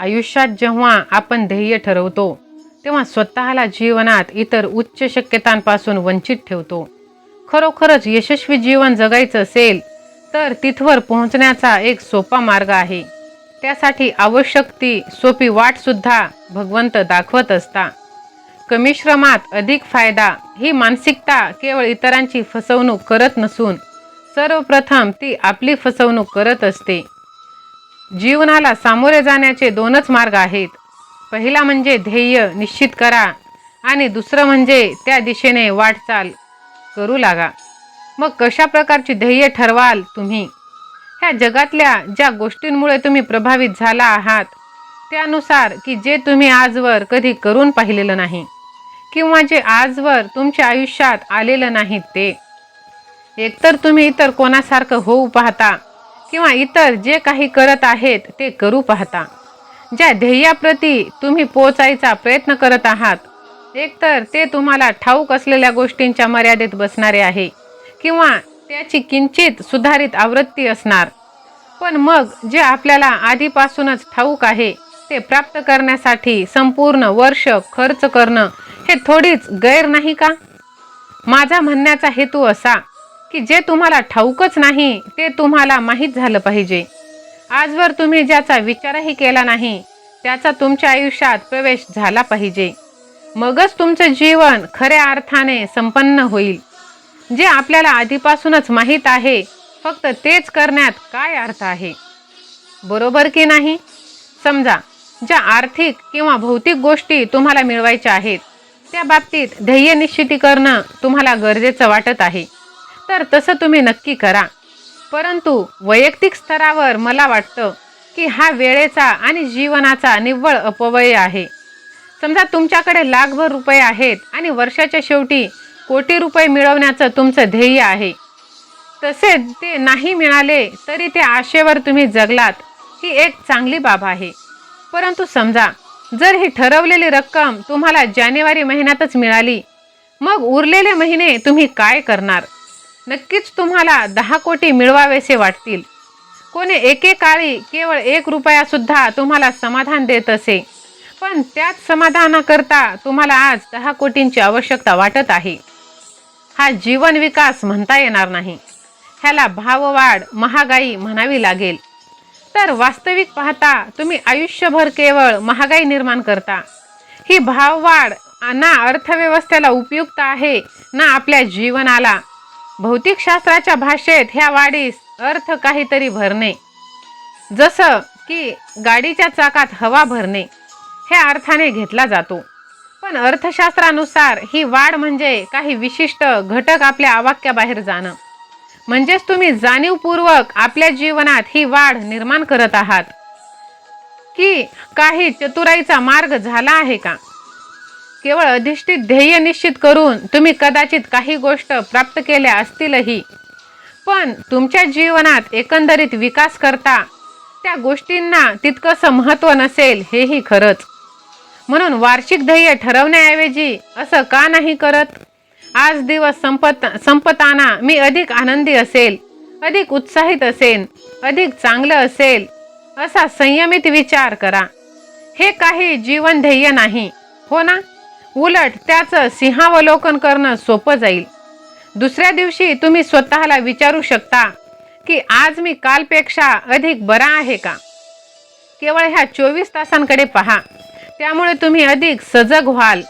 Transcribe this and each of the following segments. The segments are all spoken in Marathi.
आयुष्यात जेव्हा आपण ध्येय ठरवतो तेव्हा स्वतःला जीवनात इतर उच्च शक्यतांपासून वंचित ठेवतो. खरोखरच यशस्वी जीवन जगायचं असेल तर तिथवर पोहोचण्याचा एक सोपा मार्ग आहे. त्यासाठी आवश्यक ती सोपी वाटसुद्धा भगवंत दाखवत असता. कमी श्रमात अधिक फायदा ही मानसिकता केवळ इतरांची फसवणूक करत नसून सर्वप्रथम ती आपली फसवणूक करत असते. जीवनाला सामोरे जाण्याचे दोनच मार्ग आहेत. पहिला म्हणजे ध्येय निश्चित करा आणि दुसरं म्हणजे त्या दिशेने वाटचाल करू लागा. मग कशा प्रकारची ध्येय ठरवाल तुम्ही? ह्या जगातल्या ज्या गोष्टींमुळे तुम्ही प्रभावित झाला आहात त्यानुसार की जे तुम्ही आजवर कधी करून पाहिलेलं नाही किंवा जे आजवर तुमच्या आयुष्यात आलेलं नाही ते. एकतर तुम्ही इतर कोणासारखं होऊ पाहता किंवा इतर जे काही करत आहेत ते करू पाहता. ज्या ध्येयाप्रती तुम्ही पोचायचा प्रयत्न करत आहात एकतर ते तुम्हाला ठाऊक असलेल्या गोष्टींच्या मर्यादेत बसणारे आहे किंवा त्याची किंचित सुधारित आवृत्ती असणार. पण मग जे आपल्याला आधीपासूनच ठाऊक आहे ते प्राप्त करण्यासाठी संपूर्ण वर्ष खर्च करणं हे थोडीच गैर नाही का? माझा म्हणण्याचा हेतू असा की जे तुम्हाला ठाऊकच नाही ते तुम्हाला माहीत झालं पाहिजे. आजवर तुम्ही ज्याचा विचारही केला नाही त्याचा तुमच्या आयुष्यात प्रवेश झाला पाहिजे. मगच तुमचं जीवन खऱ्या अर्थाने संपन्न होईल. जे आपल्याला आधीपासूनच माहीत आहे फक्त तेच करण्यात काय अर्थ आहे? बरोबर की नाही? समजा ज्या आर्थिक किंवा भौतिक गोष्टी तुम्हाला मिळवायच्या आहेत त्या बाबतीत ध्येय निश्चिती करणं तुम्हाला गरजेचं वाटत आहे. तर तसं तुम्ही नक्की करा. परंतु वैयक्तिक स्तरावर मला वाटतं की हा वेळेचा आणि जीवनाचा निव्वळ अपव्यय आहे. समजा तुमच्याकडे लाखभर रुपये आहेत आणि वर्षाच्या शेवटी कोटी रुपये मिळवण्याचं तुमचं ध्येय आहे. तसेच ते नाही मिळाले तरी ते आशेवर तुम्ही जगलात ही एक चांगली बाब आहे. परंतु समजा जर ही ठरवलेली रक्कम तुम्हाला जानेवारी महिन्यातच मिळाली मग उरलेले महिने तुम्ही काय करणार? नक्कीच तुम्हाला दहा कोटी मिळवावेसे वाटतील. कोणी एकेकाळी केवळ एक रुपयासुद्धा तुम्हाला समाधान देत असे. पण त्याच समाधानाकरता तुम्हाला आज दहा कोटींची आवश्यकता वाटत आहे. हा जीवन विकास म्हणता येणार नाही. ह्याला भाववाढ महागाई म्हणावी लागेल. तर वास्तविक पाहता तुम्ही आयुष्यभर केवळ महागाई निर्माण करता. ही भाववाढ ना अर्थव्यवस्थेला उपयुक्त आहे ना आपल्या जीवनाला. भौतिकशास्त्राच्या भाषेत ह्या वाढीस अर्थ काहीतरी भरणे. जसं की गाडीच्या चाकात हवा भरणे ह्या अर्थाने घेतला जातो. पण अर्थशास्त्रानुसार ही वाढ म्हणजे काही विशिष्ट घटक आपल्या आवाक्याबाहेर जाणं. म्हणजेच तुम्ही जाणीवपूर्वक आपल्या जीवनात ही वाढ निर्माण करत आहात. की काही चतुराईचा मार्ग झाला आहे का? केवळ अधिष्ठित ध्येय निश्चित करून तुम्ही कदाचित काही गोष्ट प्राप्त केल्या असतीलही. पण तुमच्या जीवनात एकंदरीत विकास करता त्या गोष्टींना तितकंसं महत्त्व नसेल हेही खरंच. म्हणून वार्षिक ध्येय ठरवण्याऐवजी असं का नाही करत? आज दिवस संपत संपताना मी अधिक आनंदी असेल अधिक उत्साहित असेल अधिक चांगलं असेल असा संयमित विचार करा. हे काही जीवन ध्येय नाही हो ना? उलट त्याचं सिंहावलोकन करणं सोपं जाईल. दुसऱ्या दिवशी तुम्ही स्वतःला विचारू शकता की आज मी कालपेक्षा अधिक बरा आहे का? केवळ ह्या चोवीस तासांकडे पहा. त्यामुळे तुम्ही अधिक सजग व्हाल.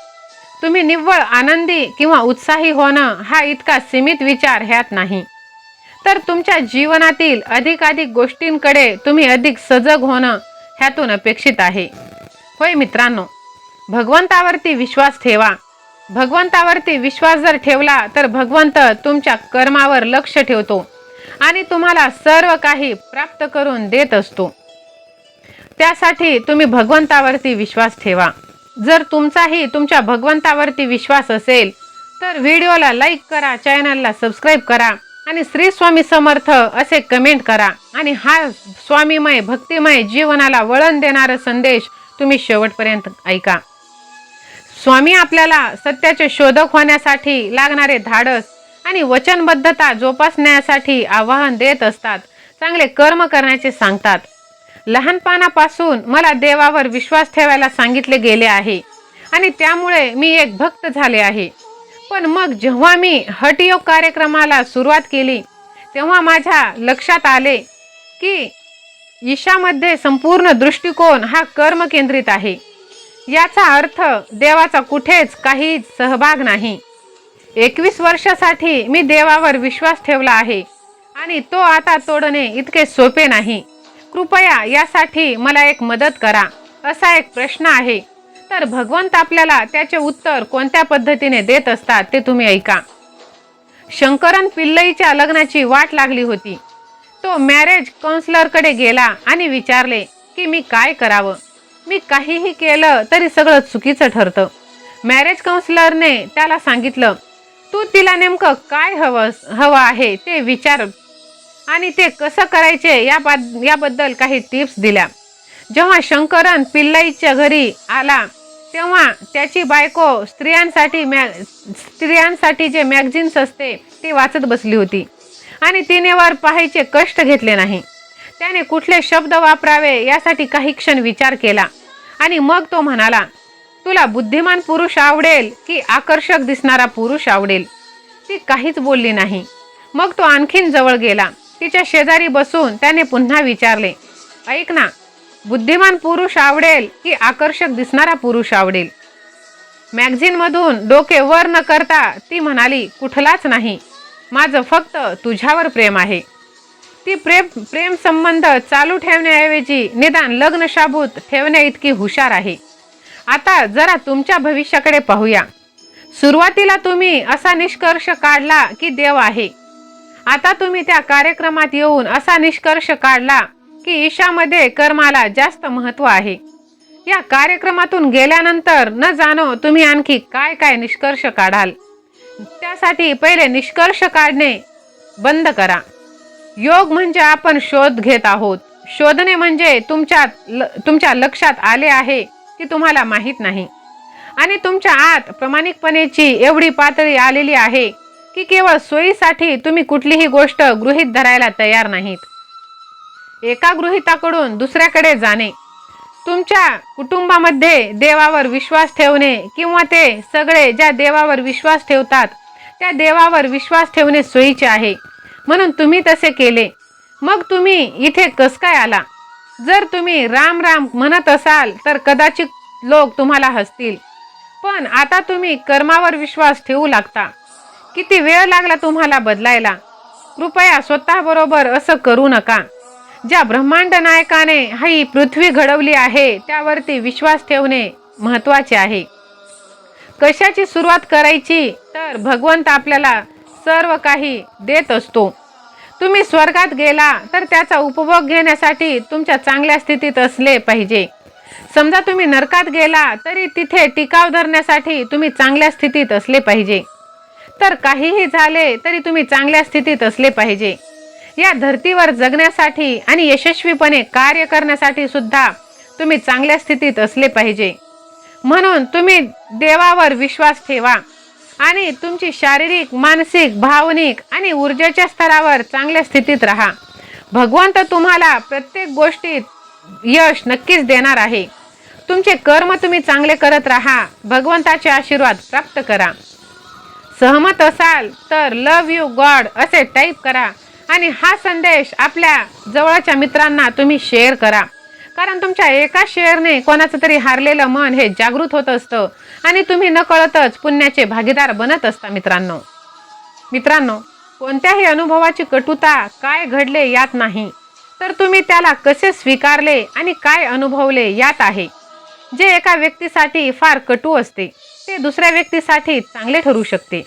तुम्ही निव्वळ आनंदी किंवा उत्साही होणं हा इतका सीमित विचार ह्यात नाही. तर तुमच्या जीवनातील अधिकाधिक गोष्टींकडे तुम्ही अधिक सजग होणं ह्यातून अपेक्षित आहे. होय मित्रांनो भगवंतावरती विश्वास ठेवा. भगवंतावरती विश्वास जर ठेवला तर भगवंत तुमच्या कर्मावर लक्ष ठेवतो आणि तुम्हाला सर्व काही प्राप्त करून देत असतो. त्यासाठी तुम्ही भगवंतावरती विश्वास ठेवा. जर तुमचाही तुमच्या भगवंतावरती विश्वास असेल तर व्हिडिओला लाईक करा चॅनलला सबस्क्राईब करा आणि श्री स्वामी समर्थ असे कमेंट करा आणि हा स्वामीमय भक्तिमय जीवनाला वळण देणारा संदेश तुम्ही शेवटपर्यंत ऐका. स्वामी आपल्याला सत्याचे शोधक होण्यासाठी लागणारे धाडस आणि वचनबद्धता जोपासण्यासाठी आवाहन देत असतात. चांगले कर्म करण्याचे सांगतात. लहानपणापासून मला देवावर विश्वास ठेवायला सांगितले गेले आहे आणि त्यामुळे मी एक भक्त झाले आहे. पण मग जेव्हा मी हटयोग कार्यक्रमाला सुरुवात केली तेव्हा माझ्या लक्षात आले की ईशामध्ये संपूर्ण दृष्टिकोन हा कर्म केंद्रित आहे. याचा अर्थ देवाचा कुठेच काही सहभाग नाही. एकवीस वर्षासाठी मी देवावर विश्वास ठेवला आहे आणि तो आता तोडणे इतके सोपे नाही. कृपया यासाठी मला एक मदत करा असा एक प्रश्न आहे. तर भगवंत आपल्याला त्याचे उत्तर कोणत्या पद्धतीने देत असतात ते तुम्ही ऐका. शंकरन पिल्लईच्या लग्नाची वाट लागली होती. तो मॅरेज कौन्सलरकडे गेला आणि विचारले की मी काय करावं? मी काहीही केलं तरी सगळं चुकीचं ठरतं. मॅरेज काउन्सिलरने त्याला सांगितलं तू तिला नेमकं काय हवं हवं आहे ते विचार आणि ते कसं करायचे या बाद- याबद्दल काही टिप्स दिल्या. जेव्हा शंकरन पिल्लाईच्या घरी आला तेव्हा त्याची बायको स्त्रियांसाठी मॅ स्त्रियांसाठी जे मॅगझिन्स असते ते वाचत बसली होती. आणि तिने वर पाहायचे कष्ट घेतले नाही. त्याने कुठले शब्द वापरावे यासाठी काही क्षण विचार केला. आणि मग तो म्हणाला तुला बुद्धिमान पुरुष आवडेल की आकर्षक दिसणारा पुरुष आवडेल. ती काहीच बोलली नाही. मग तो आणखीन जवळ गेला. तिच्या शेजारी बसून त्याने पुन्हा विचारले ऐक ना बुद्धिमान पुरुष आवडेल की आकर्षक दिसणारा पुरुष आवडेल? मॅगझिनमधून डोके वर न करता ती म्हणाली कुठलाच नाही. माझं फक्त तुझ्यावर प्रेम आहे. ती प्रेम प्रेम संबंध चालू ठेवण्याऐवजी निदान लग्न शाबूत ठेवण्या इतकी हुशार आहे. आता जरा तुमच्या भविष्याकडे पाहूया. सुरुवातीला तुम्ही असा निष्कर्ष काढला की देव आहे. आता तुम्ही त्या कार्यक्रमात येऊन असा निष्कर्ष काढला की ईशामध्ये कर्माला जास्त महत्त्व आहे. या कार्यक्रमातून गेल्यानंतर न जाणो तुम्ही आणखी काय काय निष्कर्ष काढाल. त्यासाठी पहिले निष्कर्ष काढणे बंद करा. योग म्हणजे आपण शोध घेत आहोत. शोधणे म्हणजे तुमच्या ल- तुमच्या लक्षात आले आहे की तुम्हाला माहीत नाही. आणि तुमच्या आत प्रामाणिकपणेची एवढी पातळी आलेली आहे की केवळ सोयीसाठी तुम्ही कुठलीही गोष्ट गृहीत धरायला तयार नाहीत. एका गृहिताकडून दुसऱ्याकडे जाणे तुमच्या कुटुंबामध्ये देवावर विश्वास ठेवणे किंवा ते सगळे ज्या देवावर विश्वास ठेवतात त्या देवावर विश्वास ठेवणे सोयीचे आहे. म्हणून तुम्ही तसे केले. मग तुम्ही इथे कस काय आला? जर तुम्ही राम राम म्हणत असाल तर कदाचित लोक तुम्हाला हसतील. पण आता तुम्ही कर्मावर विश्वास ठेवू लागता. किती वेळ लागला तुम्हाला बदलायला? कृपया स्वतःबरोबर असं करू नका. ज्या ब्रह्मांड नायकाने ही पृथ्वी घडवली आहे त्यावरती विश्वास ठेवणे महत्त्वाचे आहे. कशाची सुरुवात करायची तर भगवंत आपल्याला सर्व काही देत असतो. तुम्ही स्वर्गात गेला तर त्याचा उपभोग घेण्यासाठी तुमच्या चांगल्या स्थितीत असले पाहिजे. समजा तुम्ही नरकात गेला तरी तिथे टिकाव धरण्यासाठी तुम्ही चांगल्या स्थितीत असले पाहिजे. तर काहीही झाले तरी तुम्ही चांगल्या स्थितीत असले पाहिजे. या धर्तीवर जगण्यासाठी आणि यशस्वीपणे कार्य करण्यासाठी सुद्धा तुम्ही चांगल्या स्थितीत असले पाहिजे. म्हणून तुम्ही देवावर विश्वास ठेवा. आणि तुमची शारीरिक मानसिक भावनिक आणि ऊर्जेच्या स्तरावर चांगल्या स्थितीत राहा. भगवंत तुम्हाला प्रत्येक गोष्टीत यश नक्कीच देणार आहे. तुमचे कर्म तुम्ही चांगले करत राहा. भगवंताचे आशीर्वाद प्राप्त करा. सहमत असाल तर लव यू गॉड असे टाईप करा. आणि हा संदेश आपल्या जवळच्या मित्रांना तुम्ही शेअर करा. कारण तुमच्या एका शेअरने कोणाचं तरी हारलेलं मन हे जागृत होत असतं. आणि तुम्ही नकळतच पुण्याचे भागीदार बनत असता मित्रांनो. मित्रांनो कोणत्याही अनुभवाची कटुता काय घडले यात नाही. तर तुम्ही त्याला कसे स्वीकारले आणि काय अनुभवले यात आहे. जे एका व्यक्तीसाठी फार कटू असते ते दुसऱ्या व्यक्तीसाठी चांगले ठरू शकते.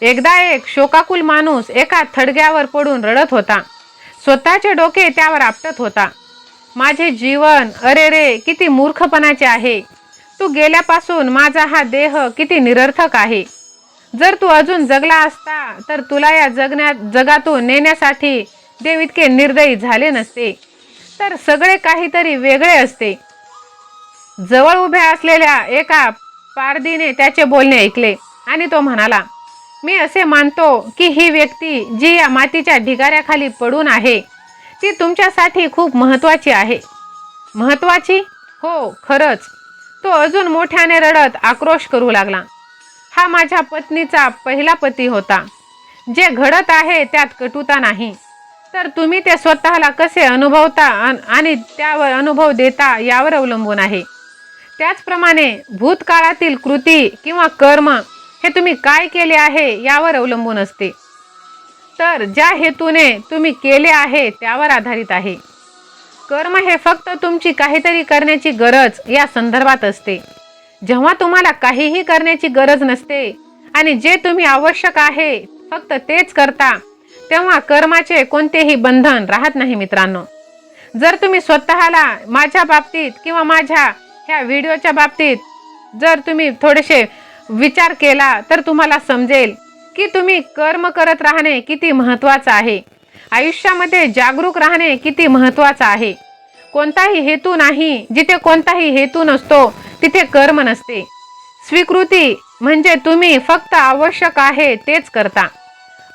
एकदा एक शोकाकुल माणूस एका थडग्यावर पडून रडत होता. स्वतःचे डोके त्यावर आपटत होता. माझे जीवन अरे रे किती मूर्खपणाचे आहे. तू गेल्यापासून माझा हा देह किती निरर्थक आहे. जर तू अजून जगला असता तर तुला या जगण्यात जगातून नेण्यासाठी देव इतके निर्दयी झाले नसते. तर सगळे काहीतरी वेगळे असते. जवळ उभ्या असलेल्या एका पारदीने त्याचे बोलणे ऐकले आणि तो म्हणाला मी असे मानतो की ही व्यक्ती जी या मातीच्या ढिगाऱ्याखाली पडून आहे ती तुमच्यासाठी खूप महत्त्वाची आहे. महत्त्वाची? हो खरंच. तो अजून मोठ्याने रडत आक्रोश करू लागला. हा माझ्या पत्नीचा पहिला पती होता. जे घडत आहे त्यात कटुता नाही. तर तुम्ही ते स्वतःला कसे अनुभवता अन- आणि त्यावर अनुभव देता यावर अवलंबून आहे. त्याचप्रमाणे भूतकाळातील कृती किंवा कर्म हे तुम्ही काय केले आहे यावर अवलंबून असते. तर ज्या हेतूने तुम्ही केले आहे त्यावर आधारित आहे. कर्म हे फक्त तुमची काहीतरी करण्याची गरज या संदर्भात असते. जेव्हा तुम्हाला काहीही करण्याची गरज नसते आणि जे तुम्ही आवश्यक आहे फक्त तेच करता तेव्हा कर्माचे कोणतेही बंधन राहत नाही मित्रांनो. जर तुम्ही स्वतःला माझ्या बाबतीत किंवा माझ्या ह्या व्हिडिओच्या बाबतीत जर तुम्ही थोडेसे विचार केला तर तुम्हाला समजेल की तुम्ही कर्म करत राहणे किती महत्त्वाचं आहे. आयुष्यामध्ये जागरूक राहणे किती महत्त्वाचं आहे. कोणताही हेतू नाही जिथे कोणताही हेतू नसतो तिथे कर्म नसते. स्वीकृती म्हणजे तुम्ही फक्त आवश्यक आहे तेच करता.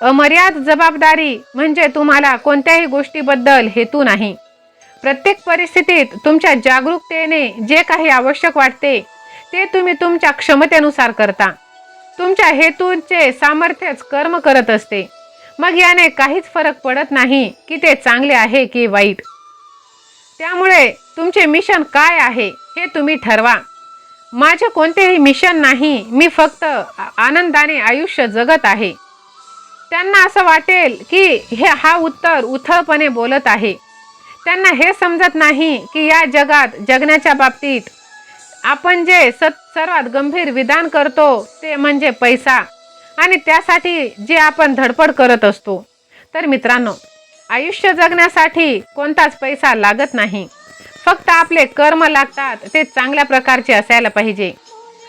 अमर्याद जबाबदारी म्हणजे तुम्हाला कोणत्याही गोष्टीबद्दल हेतू नाही. प्रत्येक परिस्थितीत तुमच्या जागरूकतेने जे काही आवश्यक वाटते ते तुम्ही तुमच्या क्षमतेनुसार करता. तुमच्या हेतूंचे सामर्थ्यच कर्म करत असते. मग याने काहीच फरक पडत नाही की ते चांगले आहे की वाईट. त्यामुळे तुमचे मिशन काय आहे हे तुम्ही ठरवा. माझे कोणतेही मिशन नाही मी फक्त आनंदाने आयुष्य जगत आहे. त्यांना असं वाटेल की हे हा उत्तर उथळपणे बोलत आहे. त्यांना हे समजत नाही की या जगात जगण्याच्या बाबतीत आपण जे सत सर्वात गंभीर विधान करतो ते म्हणजे पैसा. आणि त्यासाठी जे आपण धडपड करत असतो. तर मित्रांनो आयुष्य जगण्यासाठी कोणताच पैसा लागत नाही. फक्त आपले कर्म लागतात ते चांगल्या प्रकारचे असायला पाहिजे.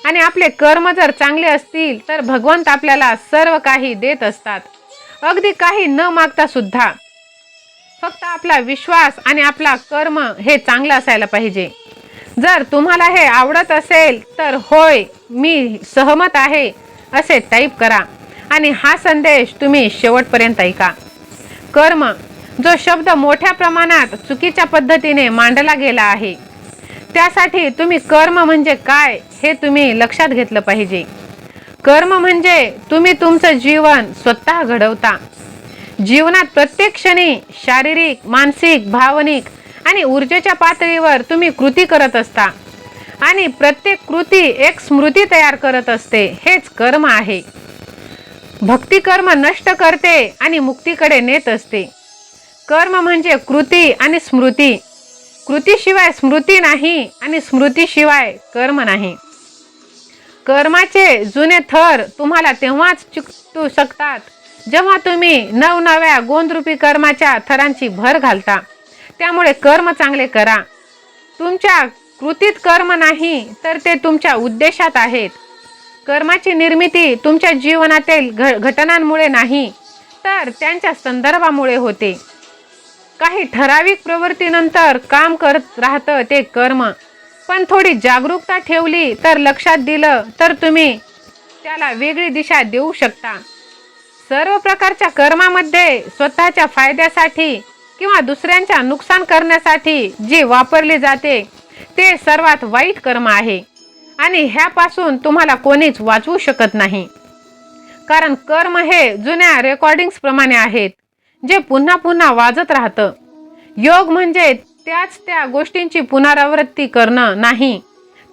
आणि आपले कर्म जर चांगले असतील तर भगवंत आपल्याला सर्व काही देत असतात. अगदी काही न मागता सुद्धा. फक्त आपला विश्वास आणि आपला कर्म हे चांगलं असायला पाहिजे. जर तुम्हाला हे आवडत असेल तर होय मी सहमत आहे असे टाईप करा. आणि हा संदेश तुम्ही शेवटपर्यंत ऐका. कर्म जो शब्द मोठ्या प्रमाणात चुकीच्या पद्धतीने मांडला गेला आहे त्यासाठी तुम्ही कर्म म्हणजे काय हे तुम्ही लक्षात घेतलं पाहिजे. कर्म म्हणजे तुम्ही तुमचं जीवन स्वतः घडवता. जीवनात प्रत्येक क्षणी शारीरिक मानसिक भावनिक आणि ऊर्जेच्या पातळीवर तुम्ही कृती करत असता. आणि प्रत्येक कृती एक स्मृती तयार करत असते. हेच कर्म आहे. भक्ती कर्म नष्ट करते आणि मुक्तीकडे नेत असते. कर्म म्हणजे कृती आणि स्मृती. कृतीशिवाय स्मृती नाही आणि स्मृतीशिवाय कर्म नाही. कर्माचे जुने थर तुम्हाला तेव्हाच चिकटू शकतात जेव्हा तुम्ही नवनव्या गोंदरूपी कर्माच्या थरांची भर घालता. त्यामुळे कर्म चांगले करा. तुमच्या कृतीत कर्म नाही तर ते तुमच्या उद्देशात आहेत. कर्माची निर्मिती तुमच्या जीवनातील घ घटनांमुळे नाही तर त्यांच्या संदर्भामुळे होते. काही ठराविक प्रवृत्तीनंतर काम करत राहतं ते कर्म. पण थोडी जागरूकता ठेवली तर लक्षात दिलं तर तुम्ही त्याला वेगळी दिशा देऊ शकता. सर्व प्रकारच्या कर्मामध्ये स्वतःच्या फायद्यासाठी किंवा दुसऱ्यांच्या नुकसान करण्यासाठी जी वापरली जाते ते सर्वात वाईट कर्म आहे. आणि ह्यापासून तुम्हाला कोणीच वाचवू शकत नाही. कारण कर्म हे जुन्या रेकॉर्डिंग्सप्रमाणे आहेत जे पुन्हा पुन्हा वाजत राहतं. योग म्हणजे त्याच त्या गोष्टींची पुनरावृत्ती करणं नाही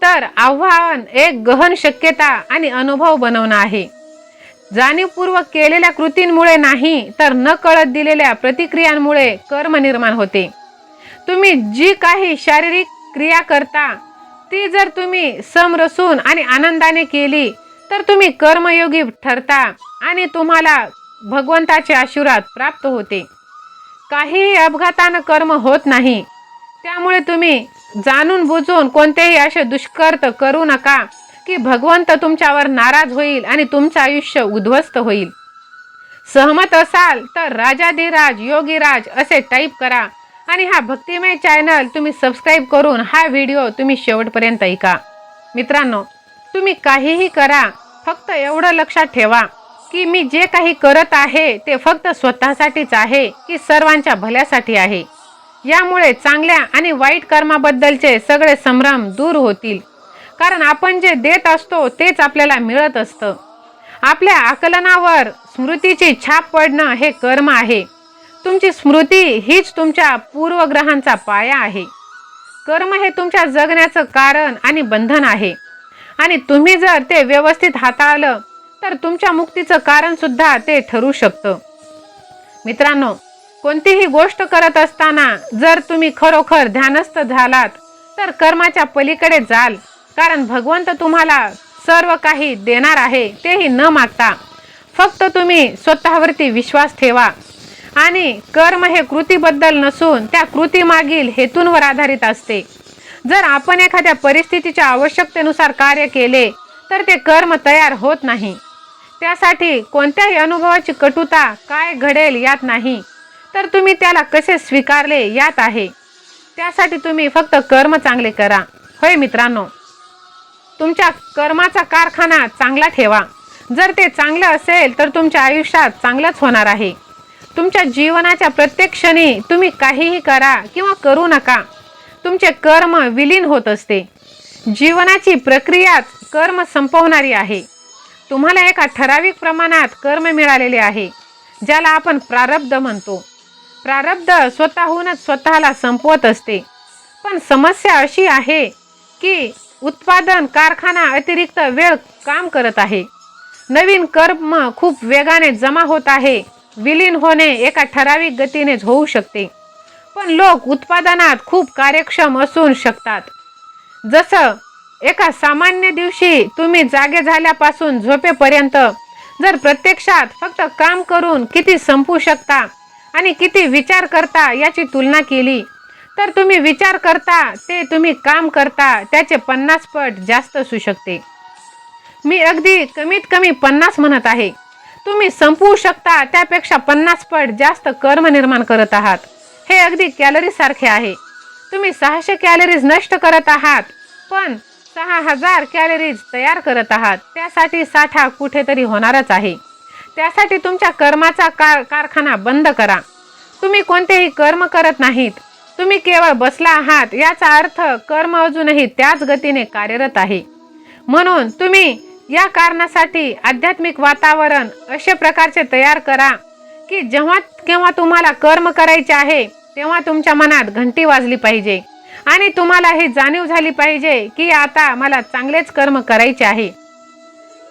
तर आव्हान एक गहन शक्यता आणि अनुभव बनवणं आहे. जाणीवपूर्वक केलेल्या कृतींमुळे नाही तर न कळत दिलेल्या प्रतिक्रियांमुळे कर्म निर्माण होते. तुम्ही जी काही शारीरिक क्रिया करता ती जर तुम्ही समरसून आणि आनंदाने केली तर तुम्ही कर्मयोगी ठरता आणि तुम्हाला भगवंताचे आशीर्वाद प्राप्त होते. काहीही अपघातानं कर्म होत नाही त्यामुळे तुम्ही जाणून बुजून कोणतेही असे दुष्कर्त करू नका. की भगवंत तुमच्यावर नाराज होईल आणि तुमचं आयुष्य उद्ध्वस्त होईल. सहमत असाल तर राजाधिराज योगीराज असे टाईप करा. आणि हा भक्तिमय चॅनल तुम्ही सबस्क्राईब करून हा व्हिडिओ तुम्ही शेवटपर्यंत ऐका. मित्रांनो तुम्ही काहीही करा फक्त एवढं लक्षात ठेवा की मी जे काही करत आहे ते फक्त स्वतःसाठीच आहे की सर्वांच्या भल्यासाठी आहे. यामुळे चांगल्या आणि वाईट कर्माबद्दलचे सगळे संभ्रम दूर होतील. कारण आपण जे देत असतो तेच आपल्याला मिळत असतं. आपल्या आकलनावर स्मृतीची छाप पडणं हे कर्म आहे. तुमची स्मृती हीच तुमच्या पूर्वग्रहांचा पाया आहे. कर्म हे तुमच्या जगण्याचं कारण आणि बंधन आहे. आणि तुम्ही जर ते व्यवस्थित हाताळलं तर तुमच्या मुक्तीचं कारण सुद्धा ते ठरू शकतं. मित्रांनो कोणतीही गोष्ट करत असताना जर तुम्ही खरोखर ध्यानस्थ झालात तर कर्माच्या पलीकडे जाल. कारण भगवंत तुम्हाला सर्व काही देणार आहे तेही न मागता. फक्त तुम्ही स्वतःवरती विश्वास ठेवा. आणि कर्म हे कृतीबद्दल नसून त्या कृतीमागील हेतूंवर आधारित असते. जर आपण एखाद्या परिस्थितीच्या आवश्यकतेनुसार कार्य केले तर ते कर्म तयार होत नाही. त्यासाठी कोणत्याही अनुभवाची कटुता काय घडेल यात नाही. तर तुम्ही त्याला कसे स्वीकारले यात आहे. त्यासाठी तुम्ही फक्त कर्म चांगले करा. होय मित्रांनो? तुमच्या कर्माचा कारखाना चांगला ठेवा. जर ते चांगलं असेल तर तुमच्या आयुष्यात चांगलंच होणार आहे. तुमच्या जीवनाच्या प्रत्येक क्षणी तुम्ही काहीही करा किंवा करू नका. तुमचे कर्म विलीन होत असते. जीवनाची प्रक्रियाच कर्म संपवणारी आहे. तुम्हाला एका ठराविक प्रमाणात कर्म मिळालेले आहे ज्याला आपण प्रारब्ध म्हणतो. प्रारब्ध स्वतःहूनच स्वतःला संपवत असते. पण समस्या अशी आहे की उत्पादन कारखाना अतिरिक्त वेळ काम करत आहे. नवीन कर्म खूप वेगाने जमा होत आहे. विलीन होणे एका ठराविक गतीनेच होऊ शकते. पण लोक उत्पादनात खूप कार्यक्षम असू शकतात. जसं एका सामान्य दिवशी तुम्ही जागे झाल्यापासून झोपेपर्यंत जर प्रत्यक्षात फक्त काम करून किती संपू शकता आणि किती विचार करता याची तुलना केली तर तुम्ही विचार करता ते तुम्ही काम करता त्याचे पन्नास पट जास्त असू शकते. मी अगदी कमीत कमी पन्नास म्हणत आहे. तुम्ही संपवू शकता त्यापेक्षा पन्नास पट जास्त कर्म निर्माण करत आहात. हे अगदी कॅलरीसारखे आहे. तुम्ही सहाशे कॅलरीज नष्ट करत आहात पण सहा हजार कॅलरीज तयार करत आहात. त्यासाठी साठा कुठेतरी होणारच आहे. त्यासाठी तुमच्या कर्माचा कार कारखाना बंद करा. तुम्ही कोणतेही कर्म करत नाहीत. तुम्ही केवळ बसला आहात याचा अर्थ कर्म अजूनही त्याच गतीने कार्यरत आहे. म्हणून तुम्ही या कारणासाठी आध्यात्मिक वातावरण असे प्रकारचे तयार करा की जेव्हा केव्हा तुम्हाला कर्म करायचे आहे तेव्हा तुमच्या मनात घंटी वाजली पाहिजे. आणि तुम्हाला ही जाणीव झाली पाहिजे की आता मला चांगलेच कर्म करायचे आहे.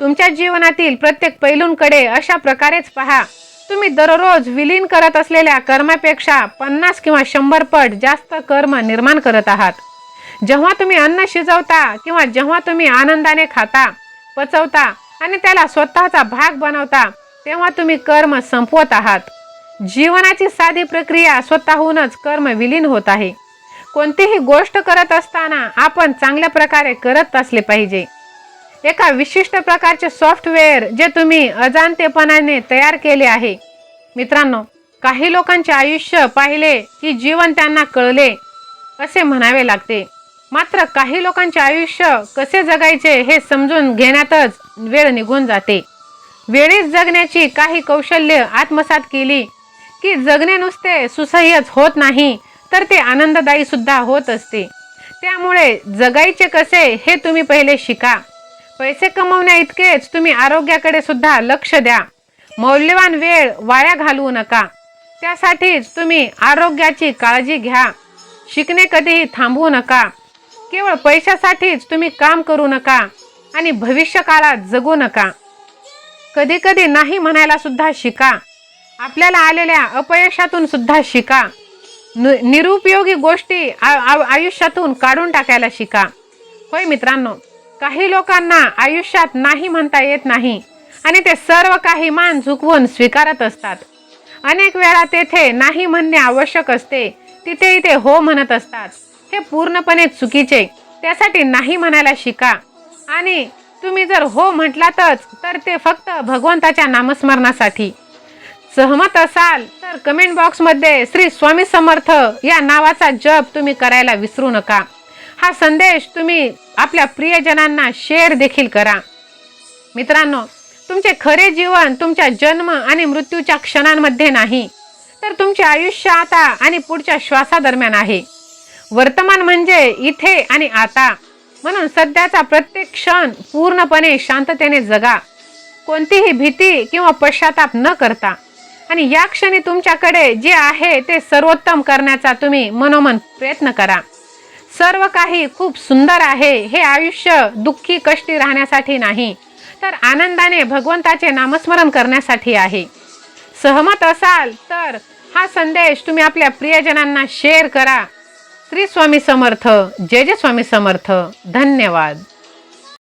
तुमच्या जीवनातील प्रत्येक पैलूंकडे अशा प्रकारेच पहा. तुम्ही दररोज विलीन करत असलेल्या कर्मापेक्षा पन्नास किंवा शंभर पट जास्त कर्म निर्माण करत आहात. जेव्हा तुम्ही अन्न शिजवता किंवा जेव्हा तुम्ही आनंदाने खाता पचवता आणि त्याला स्वतःचा भाग बनवता तेव्हा तुम्ही कर्म संपवत आहात. जीवनाची साधी प्रक्रिया स्वतःहूनच कर्म विलीन होत आहे. कोणतीही गोष्ट करत असताना आपण चांगल्या प्रकारे करत असले पाहिजे. एका विशिष्ट प्रकारचे सॉफ्टवेअर जे तुम्ही अजाणतेपणाने तयार केले आहे. मित्रांनो काही लोकांचे आयुष्य पाहिले की जीवन त्यांना कळले असे म्हणावे लागते. मात्र काही लोकांचे आयुष्य कसे जगायचे हे समजून घेण्यातच वेळ निघून जाते. वेळीच जगण्याची काही कौशल्य आत्मसात केली की जगणे नुसते सुसह्यच होत नाही तर ते आनंददायी सुद्धा होत असते. त्यामुळे जगायचे कसे हे तुम्ही पहिले शिका. पैसे कमवण्या इतकेच तुम्ही आरोग्याकडे सुद्धा लक्ष द्या. मौल्यवान वेळ वाया घालवू नका. त्यासाठीच तुम्ही आरोग्याची काळजी घ्या. शिकणे कधीही थांबवू नका. केवळ पैशासाठीच तुम्ही काम करू नका आणि भविष्य काळात जगू नका. कधी कधी नाही म्हणायला सुद्धा शिका. आपल्याला आलेल्या अपयशातून सुद्धा शिका. नि- निरुपयोगी गोष्टी आ- आयुष्यातून काढून टाकायला शिका. होय मित्रांनो? काही लोकांना आयुष्यात नाही म्हणता येत नाही. आणि ते सर्व काही मान झुकवून स्वीकारत असतात. अनेक वेळा तेथे नाही म्हणणे आवश्यक असते. तिथे इथे हो म्हणत असतात. हे पूर्णपणे चुकीचे. त्यासाठी नाही म्हणायला शिका. आणि तुम्ही जर हो म्हटलातच तर ते फक्त भगवंताच्या नामस्मरणासाठी. सहमत असाल तर कमेंट बॉक्समध्ये श्री स्वामी समर्थ या नावाचा जप तुम्ही करायला विसरू नका. हा संदेश तुम्ही आपल्या प्रियजनांना शेअर देखील करा. मित्रांनो तुमचे खरे जीवन तुमच्या जन्म आणि मृत्यूच्या क्षणांमध्ये नाही तर तुमचे आयुष्य आता आणि पुढच्या श्वासादरम्यान आहे. वर्तमान म्हणजे इथे आणि आता म्हणून सध्याचा प्रत्येक क्षण पूर्णपणे शांततेने जगा. कोणतीही भीती किंवा पश्चाताप न करता. आणि या क्षणी तुमच्याकडे जे आहे ते सर्वोत्तम करण्याचा तुम्ही मनोमन प्रयत्न करा. सर्व काही खूप सुंदर आहे. हे आयुष्य दुःखी कष्टी राहण्यासाठी नाही तर आनंदाने भगवंताचे नामस्मरण करण्यासाठी आहे. सहमत असाल तर हा संदेश तुम्ही आपल्या प्रियजनांना शेअर करा. श्री स्वामी समर्थ जय जय स्वामी समर्थ. धन्यवाद.